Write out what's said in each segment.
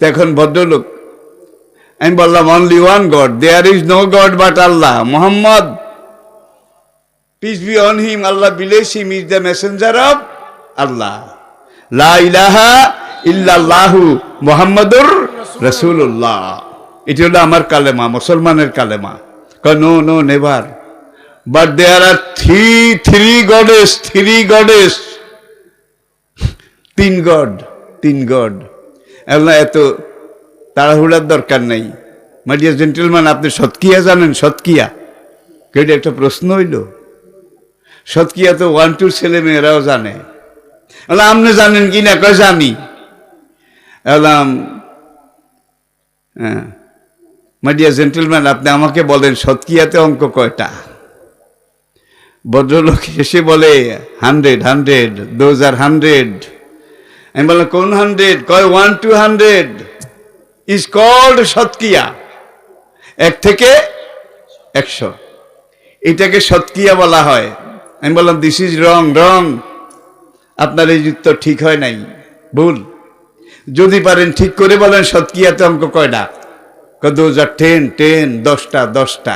তো এখন ভদ্রলোক, আমি বললাম only one God there is no God but Allah Muhammad peace be on him Allah blesses him is the messenger of Allah লা ইলাহা ইল্লাল্লাহু মুহাম্মাদুর রাসূলুল্লাহ এটি হলো আমার কালেমা, মুসলমানের কালেমা। No no never but there are three three goddess three goddess তিন গড তিন গড আল্লাহ এত তাড়াহুড়ার দরকার নেই। মাই ডিয়ার জেন্টেলম্যান আপনি সৎকিয়া জানেন, সৎকিয়া। কেটে একটা প্রশ্ন হইল। সৎকিয়া তো ওয়ান টু ছেলে মেয়েরাও জানে। বলে আপনি জানেন কি না? কয় জানি। বললাম হ্যাঁ মাই ডিয়ার জেন্টেলম্যান আপনি আমাকে বলেন সৎকিয়াতে অঙ্ক কয়টা? ভদ্রলোক এসে বলে hundred hundred those are hundred আমি বললাম, কোন হান্ড্রেড কয় one two hundred is called সৎকিয়া। এক থেকে একশো। এটাকে সৎকিয়া বলা হয়। আমি বললাম দিস ইজ রং রং আপনার এই উত্তর ঠিক হয় নাই। ভুল। যদি পারেন ঠিক করে বলেন সৎকিয়াতে অঙ্ক কয়টা দোজ আর টেন টেন দশটা দশটা।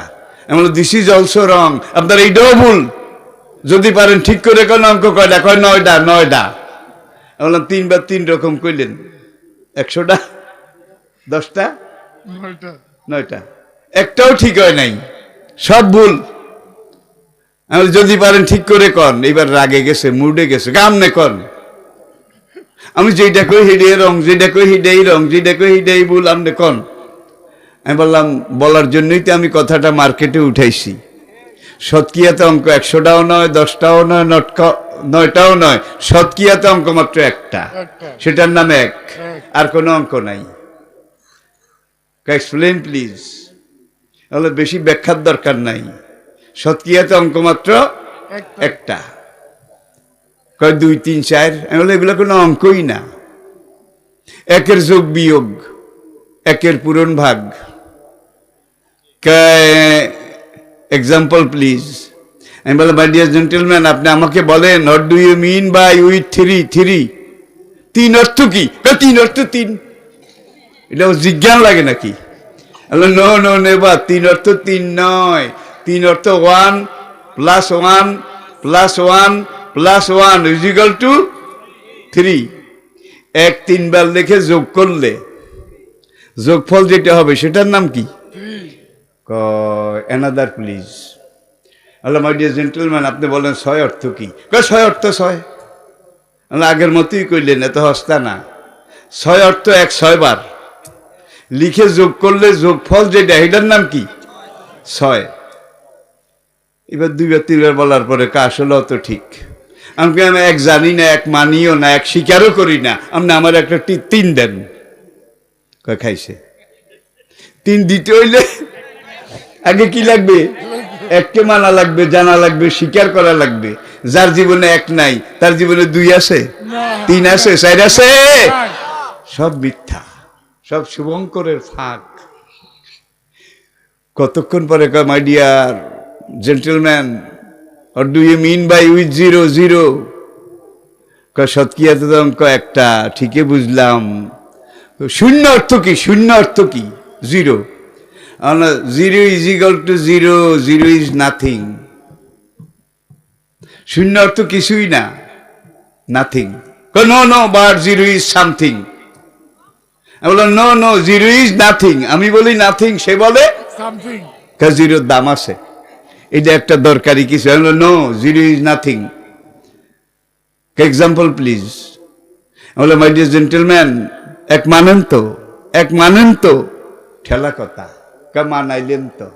আমি বললাম দিস ইজ অলসো রং আপনার এইটাও ভুল। যদি পারেন ঠিক করে কোন অঙ্ক কয়টা কয় নয়টা নয়টা বললাম তিনবার তিন রকম কইলেন। একশোটা? দশটা? নয়টা। একটাও ঠিক হয় নাই। সব ভুল। আমি যদি পারেন ঠিক করে কন। এবার রাগে গেছে মুডে গেছে কামনে কন। আমি যেটা কই হিডে রং যেটা কই হিডেই রং যেটা কই হিডেই ভুল আমনে কন। আমি বললাম বলার জন্যই তো আমি কথাটা মার্কেটে উঠাইছি। সৎকিয়াতে অঙ্ক একশোটাও নয় দশটাও নয় নটকা নয়টাও নয় সৎকিয়াতে অঙ্ক মাত্র একটা। সেটার নাম এক। আর কোনো অঙ্ক নাই। এক্সপ্লেন প্লিজ তাহলে বেশি ব্যাখ্যার দরকার নাই। সৎকিয়াতে অঙ্ক মাত্র একটা। একটা। কয় দুই তিন চার আমি বলে এগুলো কোনো অঙ্কই না। একের যোগ বিয়োগ একের পূরণ ভাগ। এক্সাম্পল প্লিজ আমি বলে মাই ডিয়ার জেন্টেলম্যান আপনি আমাকে বলেন what do you mean by with three three তিন অর্থ কি? তিন অর্থ তিন। এটা জিজ্ঞান লাগে নাকি? নো নো নেবার তিন অর্থ তিন নয়। তিন অর্থ one plus one plus one plus one is equal to three এক তিনবার লিখে যোগ করলে যোগফল যেটা হবে সেটার নাম কি? Another please Allah my dear gentleman আপনি বলেন ছয় অর্থ কি? ছয় অর্থ ছয়? আল্লাহ, আগের মতোই কইলেন এত হস্তা না। ছয় অর্থ এক, ছয় বার। লিখে যোগ করলে যোগফল যেটা এটার নাম কি? ছয়। এবার দুইবার, তিনবার বলার পরে কা আসলে অত ঠিক। আমাকে আমি এক জানি না, এক মানিও না, এক স্বীকারও করি না। আপনি আমার একটা তিন দেন। খাইছে। তিন দিতে হইলে আগে কি লাগবে? এককে মানা লাগবে, জানা লাগবে, স্বীকার করা লাগবে। যার জীবনে এক নাই, তার জীবনে দুই আছে, তিন আছে, চার আছে। সব মিথ্যা, সব শুভঙ্করের ফাঁক। কতক্ষণ পরে কয় my dear gentleman or do you mean by with zero zero কয় সৎকিয়াতে অঙ্ক একটা, ঠিকই বুঝলাম। শূন্য অর্থ কি? শূন্য অর্থ কি? Zero zero is equal to zero zero is nothing শূন্য অর্থ কিছুই না nothing no no but zero is something আমি বললাম no no zero is nothing আমি বলি নাথিং সে বলে সামথিং জিরোর দাম আছে। এটা একটা দরকারি কিছু। আমি no zero is nothing example please বলে মাই ডিয়ার জেন্টেলম্যান এক মানেন তো এক মানেন তো ঠেলা কথা কা মানাইলেন তো?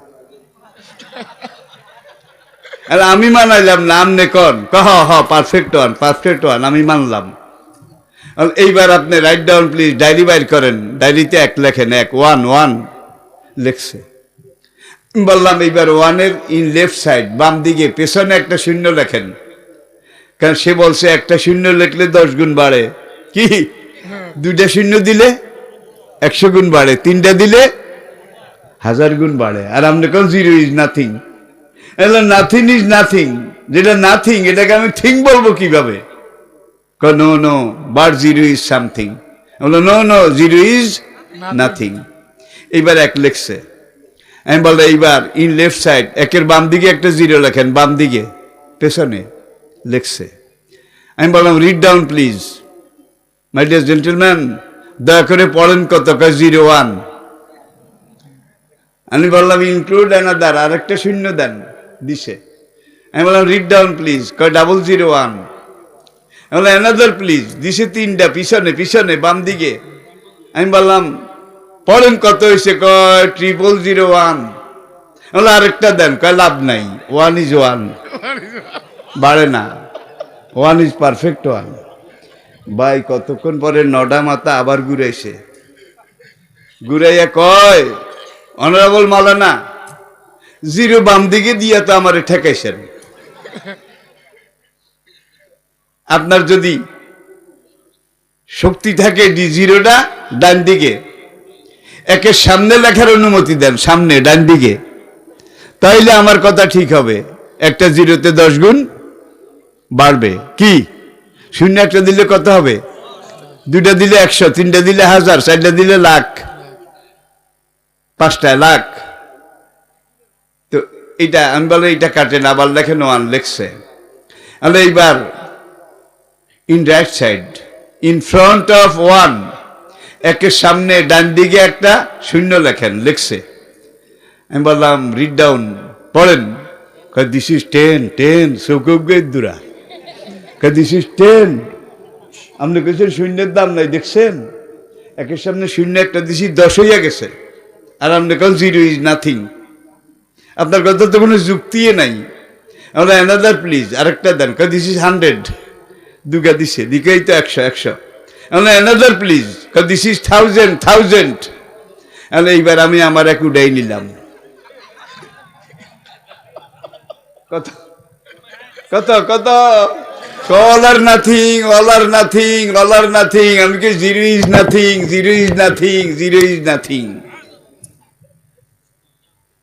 আরে আমি মানাইলাম নে কন? কহ হ পারফেক্ট ওয়ান পারফেক্ট ওয়ান আমি মানলাম। এইবার আপনি রাইট ডাউন প্লিজ ডায়েরি বাইর করেন। ডায়েরিতে এক লেখেন, এক ওয়ান ওয়ান লেখছে। বললাম, এইবার ওয়ানের ইন লেফট সাইড বাম দিকে, পেছনে একটা শূন্য লেখেন। কারণ সে বলছে, একটা শূন্য লেখলে দশ গুণ বাড়ে। কি? দুইটা শূন্য দিলে একশো গুণ বাড়ে, তিনটা দিলে হাজার গুণ বাড়ে। আর আপনি কোন zero is nothing nothing is nothing যেটা নাথিং এটাকে আমি থিং বলব কীভাবে? No no but zero is something no no zero is nothing এইবার এক লেখছে। আমি বললাম, এইবার ইন লেফট সাইড একের বাম দিকে একটা জিরো লেখেন, বাম দিকে। পেছনে লেখছে। আমি বললাম read down please my dear gentleman দয়া করে পড়েন কত? জিরো ওয়ান আমি বললাম ইনক্লুড অ্যানাদার আর একটা শূন্য দেন দিছে। আমি বললাম রিড ডাউন প্লিজ কয় ডাবল জিরো ওয়ান আমি বললাম অ্যানাদার প্লিজ দিছে তিনটা, পিছনে পিছনে, বাম দিকে। আমি বললাম, পড়েন কত হয়েছে? কয় ট্রিপল জিরো ওয়ান বললাম, আরেকটা দেন। কয়, লাভ নাই। ওয়ান ইজ ওয়ান বাড়ে না। ওয়ান ইজ পারফেক্ট ওয়ান ভাই, কতক্ষণ পরে নডা মাথা আবার ঘুরেছে ঘুরাইয়া কয় অনারেবল মালানা জিরো বাম দিকে দিয়ে তো আমার ঠেকাইছেন। আপনার যদি শক্তি থাকে ডি জিরোটা, ডান দিকে। একের সামনে লেখার অনুমতি দেন, সামনে, ডান দিকে। তাইলে আমার কথা ঠিক হবে। একটা জিরোতে দশ গুণ বাড়বে। কি? শূন্য একটা দিলে কত হবে? দুইটা দিলে একশো, তিনটা দিলে হাজার, চারটা দিলে লাখ। পাঁচটায় লাখ। তো এটা আমি বলে, এটা কাটে না, আবার লেখেন ওয়ান লেখছে। তাহলে এইবার in right side in front of one একের সামনে ডান দিকে একটা শূন্য লেখেন, লিখছে। আমি বললাম রিড ডাউন পড়েন। দিস ইজ টেন টেন সৌকুরা দিস ইজ টেন আপনি কেছেন শূন্যের দাম নাই, দেখছেন? একের সামনে শূন্য একটা দিছি, দশ হইয়া গেছে। আর আপনি কেন জিরো ইজ নাথিং। আপনার কথা তো কোনো যুক্তিই নাই। আমরা অ্যানাদার প্লিজ আরেকটা দেন কা দিস ইজ হান্ড্রেড দুগা দিছে দিকেই তো একশো একশো। আমরা অ্যানাদার প্লিজ কা দিস ইজ থাউজেন্ড থাউজেন্ড এইবার আমি আমার এক উডাই নিলাম। কত কত কত? All are nothing all are nothing all are nothing আমি কি zero is nothing zero is nothing zero is nothing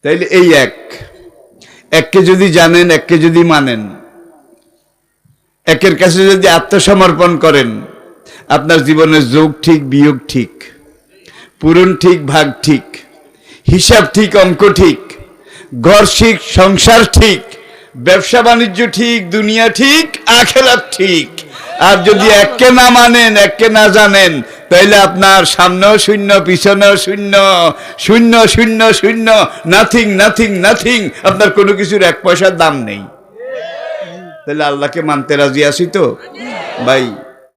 তাইলে এই এক। এককে যদি জানেন, এককে যদি মানেন। একের কাছে যদি আত্মসমর্পণ করেন, আপনার জীবনের যোগ ঠিক, বিয়োগ ঠিক, পূরণ ঠিক, ভাগ ঠিক, হিসাব ঠিক, অঙ্ক ঠিক, ঘর ঠিক, সংসার ঠিক ব্যবসা বাণিজ্য ঠিক, দুনিয়া ঠিক, আখেরাত ঠিক। আর যদি এককে না মানেন এককে না জানেন, তাইলে আপনার সামনে শূন্য, পিছনেও শূন্য শূন্য শূন্য শূন্য নাথিং নাথিং নাথিং আপনার কোনো কিছুর এক পয়সার দাম নেই। তাহলে আল্লাহকে মানতে রাজি আছি তো? ভাই